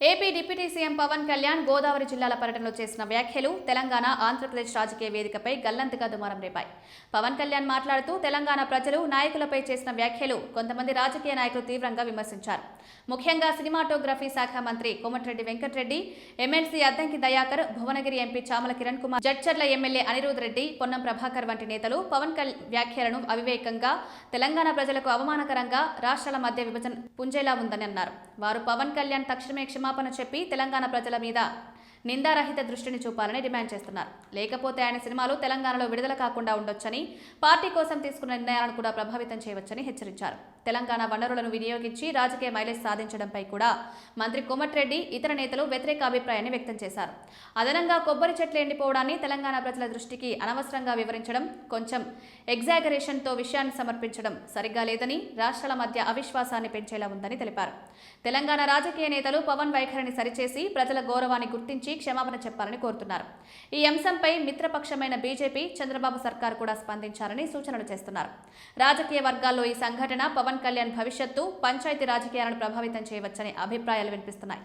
Deputy CM Pawan Kalyan Godavari జిల్లాల పర్యటనలో చేసిన వ్యాఖ్యలు తెలంగాణ ఆంధ్రప్రదేశ్ రాజకీయ వేదికపై గల్లంతగా దుమారం రేపాయి. పవన్ కళ్యాణ్ మాట్లాడుతూ తెలంగాణ ప్రజలు నాయకులపై చేసిన వ్యాఖ్యలు కొంతమంది రాజకీయ నాయకులు తీవ్రంగా విమర్శించారు. ముఖ్యంగా సినిమాటోగ్రఫీ శాఖ మంత్రి Komatireddy Venkatreddy MLC Addanki Dayakar Bhuvanagiri MP Chamala Kiran Kumar Jadcherla MLA Anirudh Reddy Ponnam Prabhakar వంటి నేతలు పవన్ వ్యాఖ్యలను అవివేకంగా తెలంగాణ ప్రజలకు అవమానకరంగా రాష్ట్రాల మధ్య విభజన పుంజేలా ఉందని అన్నారు వారు పవన్ కళ్యాణ్ తక్షణమే క్షమాపణ చెప్పి తెలంగాణ ప్రజల మీద నిందారహిత దృష్టిని చూపాలని డిమాండ్ చేస్తున్నారు. లేకపోతే ఆయన సినిమాలు తెలంగాణలో విడుదల కాకుండా ఉండొచ్చని పార్టీ కోసం తీసుకున్న నిర్ణయాలను కూడా ప్రభావితం చేయవచ్చని హెచ్చరించారు. తెలంగాణ వనరులను వినియోగించి రాజకీయ మైలేజ్ సాధించడంపై కూడా మంత్రి కోమటిరెడ్డి ఇతర నేతలు వ్యతిరేక అభిప్రాయాన్ని వ్యక్తం చేశారు. అదనంగా కొబ్బరి చెట్లు ఎండిపోవడాన్ని తెలంగాణ ప్రజల దృష్టికి అనవసరంగా వివరించడం కొంచెం ఎగ్జాగరేషన్తో విషయాన్ని సమర్పించడం సరిగ్గా లేదని రాష్ట్రాల మధ్య అవిశ్వాసాన్ని పెంచేలా ఉందని తెలిపారు. తెలంగాణ రాజకీయ నేతలు పవన్ వైఖరిని సరిచేసి ప్రజల గౌరవాన్ని గుర్తించి క్షమాపణ చెప్పాలని కోరుతున్నారు. ఈ అంశంపై మిత్రపక్షమైన బీజేపీ చంద్రబాబు సర్కార్ కూడా స్పందించాలని సూచనలు చేస్తున్నారు. రాజకీయ వర్గాల్లో ఈ సంఘటన పవన్ కళ్యాణ్ భవిష్యత్తు పంచాయతీ రాజకీయాలను ప్రభావితం చేయవచ్చనే అభిప్రాయాలు వినిపిస్తున్నాయి.